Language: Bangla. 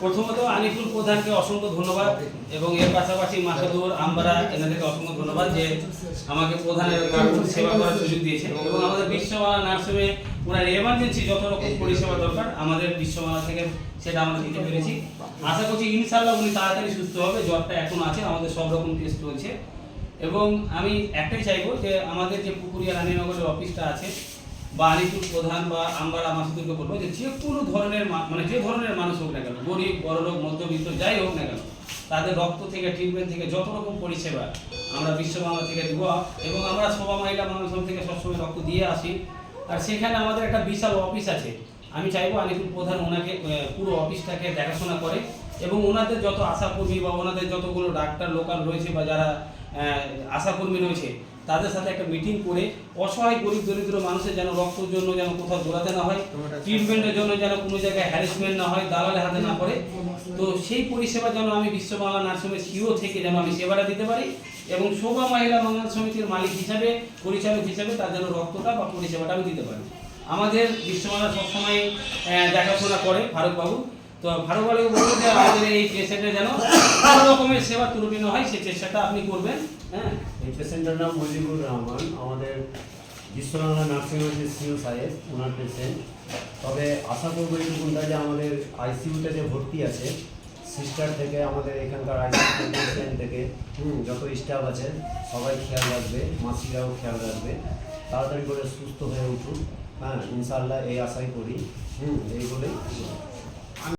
প্রথমত আনিকুল প্রধানকে অসংখ্য ধন্যবাদ এবং এর পাশাপাশি মাসাদুর আমবারা এনাদেরকে অসংখ্য ধন্যবাদ যে আমাকে প্রধানের সেবা করার সুযোগ দিয়েছে এবং আমাদের বিশ্বমালা নার্সিংয়ে ওনার এমার্জেন্সি যত রকম পরিষেবা দরকার, আমাদের বিশ্বমালা থেকে সেটা আমরা দিতে পেরেছি। আশা করছি ইনশাল্লাহ উনি তাড়াতাড়ি সুস্থ হবে, জ্বরটা এখন আছে, আমাদের সব রকম টেস্ট চলছে। এবং আমি একটাই চাইব যে আমাদের যে পুকুরিয়া রানীনগরের অফিসটা আছে বা আলিপুর প্রধান বা আমরা মাসুদুরকে বলব যে যে কোনো ধরনের মানে যে ধরনের মানুষ হোক না কেন, গরিব বড়লোক মধ্যবিত্ত, যাই হোক না কেন, তাদের রক্ত থেকে ট্রিটমেন্ট থেকে যত রকম পরিষেবা আমরা বিশ্ববাংলা থেকে দিব এবং আমরা সভা মহিলা মানুষ থেকে সবসময় রক্ত দিয়ে আসি। আর সেখানে আমাদের একটা বিশাল অফিস আছে। আমি চাইব আলিপুর প্রধান ওনাকে পুরো অফিসটাকে দেখাশোনা করে এবং ওনাদের যত আশাকর্মী বা ওনাদের যতগুলো ডাক্তার, লোকাল রয়েছে বা যারা আশাকর্মী রয়েছে তাদের সাথে একটা মিটিং করে অসহায়, গরিব, দরিদ্র মানুষের যেন রক্তের জন্য যেন কোথাও দৌড়াতে না হয় ট্রিটমেন্টের জন্য যেন কোনো জায়গায় হ্যারাসমেন্ট না হয়, দালালের হাতে না পড়ে। তো সেই পরিষেবা যেন আমি বিশ্ববাংলা নার্সিংয়ের সিও থেকে যেন আমি সেবাটা দিতে পারি এবং শোভা মহিলা মঙ্গল সমিতির মালিক হিসাবে, পরিচালক হিসাবে তার যেন রক্তটা বা পরিষেবাটা আমি দিতে পারি। আমাদের বিশ্বমালা সবসময় দেখাশোনা করে ফারুক বাবু তো ভালো ভালো বলব যে আমাদের এই পেশেন্টের যেন কোনো রকমের সেবা ত্রুটি না হয় সেই চেষ্টাটা আপনি করবেন হ্যাঁ? এই পেশেন্টের নাম মজিবুর রহমান, আমাদের বিশ্ববাংলা নার্সিংহোমের সিও সাহেব, ওনার পেশেন্ট। তবে আশা করব এইটুকুনটা যে আমাদের আইসিইউতে যে ভর্তি আছে, সিস্টার থেকে আমাদের এখানকার পেশেন্ট থেকে যত স্টাফ আছে, সবাই খেয়াল রাখবে, মাসিরাও খেয়াল রাখবে। তাড়াতাড়ি করে সুস্থ হয়ে উঠুন হ্যাঁ ইনশাল্লাহ এই আশাই করি, হুম, এই বলেই।